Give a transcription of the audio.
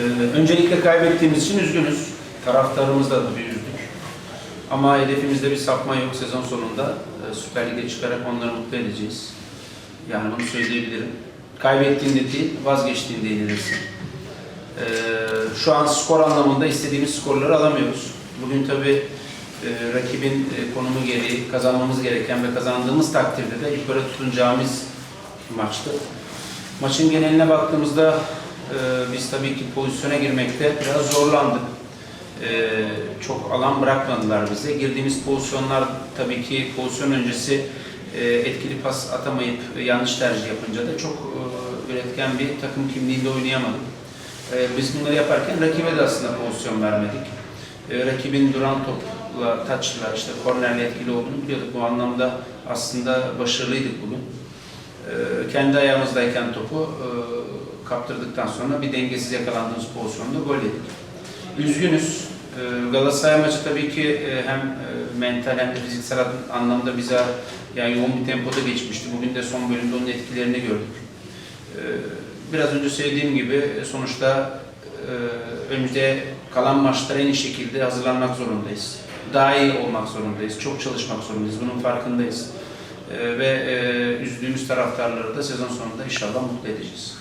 Ee, öncelikle kaybettiğimiz için üzgünüz. Taraftarımızla da bir üzdük. Ama hedefimizde bir sapma yok sezon sonunda. Ee, Süper Lig'e çıkarak onları mutlu edeceğiz. Yani bunu söyleyebilirim. Kaybettiğinde değil, vazgeçtiğinde yenilirsin. Ee, şu an skor anlamında istediğimiz skorları alamıyoruz. Bugün tabii e, rakibin e, konumu gereği kazanmamız gereken ve kazandığımız takdirde de yukarı tutunacağımız maçtı. Maçın geneline baktığımızda e, biz tabii ki pozisyona girmekte biraz zorlandık. E, çok alan bırakmadılar bize. Girdiğimiz pozisyonlar tabii ki pozisyon öncesi e, etkili pas atamayıp e, yanlış tercih yapınca da çok e, üretken bir takım kimliğinde oynayamadık. E, biz bunları yaparken rakibe de aslında pozisyon vermedik. E, rakibin duran topla, taçla, işte kornerle etkili olduğunu biliyorduk. Bu anlamda aslında başarılıydık bugün. E, kendi ayağımızdayken topu e, kaptırdıktan sonra bir dengesiz yakalandığımız pozisyonda gol yedik. Üzgünüz. E, Galatasaray maçı tabii ki e, hem e, mental hem de fiziksel anlamda bize yani yoğun bir tempoda geçmişti. Bugün de son bölümde onun etkilerini gördük. E, Biraz önce söylediğim gibi e, sonuçta önümüzde kalan maçlara en iyi şekilde hazırlanmak zorundayız. Daha iyi olmak zorundayız. Çok çalışmak zorundayız. Bunun farkındayız. E, Ve üzdüğümüz taraftarları da sezon sonunda inşallah mutlu edeceğiz.